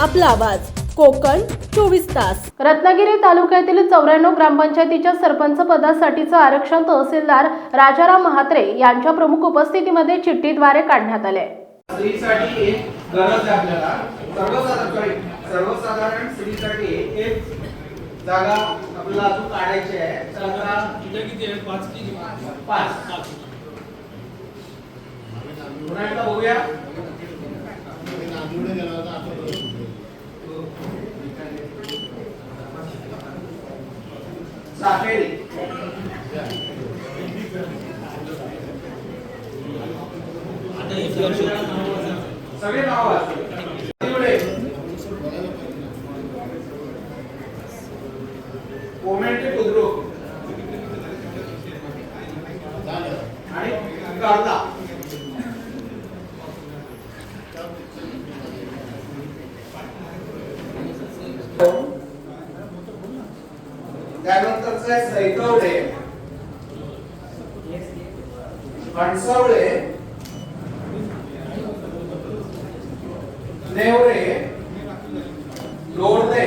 आपला आवाज. कोकण चोवीस तास. रत्नागिरी तालुक्यातील चौऱ्याण्णव ग्रामपंचायतीच्या सरपंच पदासाठीचं आरक्षण तहसीलदार राजाराम महात्रे यांच्या प्रमुख उपस्थितीमध्ये चिठ्ठीद्वारे काढण्यात आले. स्त्रीसाठी एक गरज आहे आपल्याला. सर्वसाधारण sorry, सर्वसाधारण स्त्रीसाठी एक जागा आपल्याला अजून काढायची आहे. तर आता तिथे किती आहे? पाच की? पाच. पुन्हा एकदा बघूया. वर्ष सगळे नाव वाचले कोमेंटे बुद्रुक. आणि गार्दा त्यानंतरच आहे सैकवडे हणसवडे नेवरे लोरदे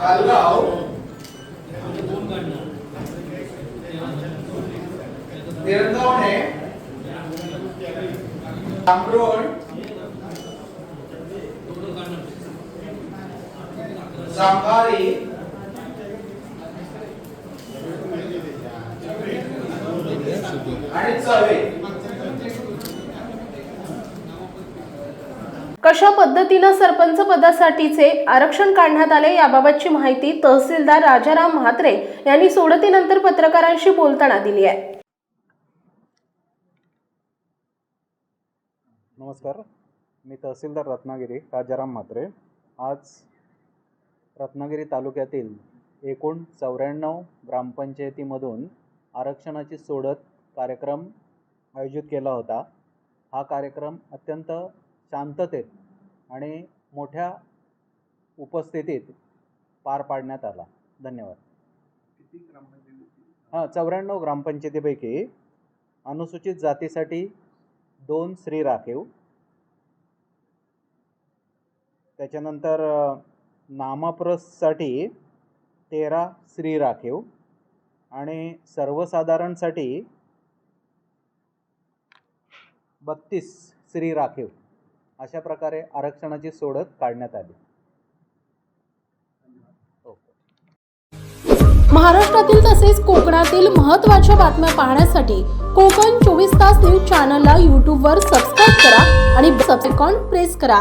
आलगाव दोन काढणार आणि चवे. कशा पद्धतीनं सरपंच पदासाठीचे आरक्षण काढण्यात आले याबाबतची माहिती तहसीलदार राजाराम म्हात्रे यांनी सोडतीनंतर पत्रकारांशी बोलताना दिली आहे. नमस्कार. मी तहसीलदार रत्नागिरी राजाराम म्हात्रे. आज रत्नागिरी तालुक्यातील एकूण चौऱ्याण्णव ग्रामपंचायतीमधून आरक्षणाची सोडत कार्यक्रम आयोजित केला होता. हा कार्यक्रम अत्यंत शांततेत आणि मोठ्या उपस्थितीत पार पाडण्यात आला. धन्यवाद. हां चौऱ्याण्णव ग्रामपंचायतीपैकी अनुसूचित जातीसाठी दोन स्त्री राखीव. त्याच्यानंतर नामप्रससाठी तेरा श्री राखीव आणि सर्वसाधारणसाठी बत्तीस श्री राखीव अशा प्रकारे आरक्षणाची सोडत काढण्यात आली. महाराष्ट्रातील तसेच कोकणातील महत्त्वाच्या बातम्या पाहण्यासाठी कोकण चोवीस तास न्यूज चॅनलला यूट्यूबवर सबस्क्राईब करा आणि सबसेकॉन प्रेस करा.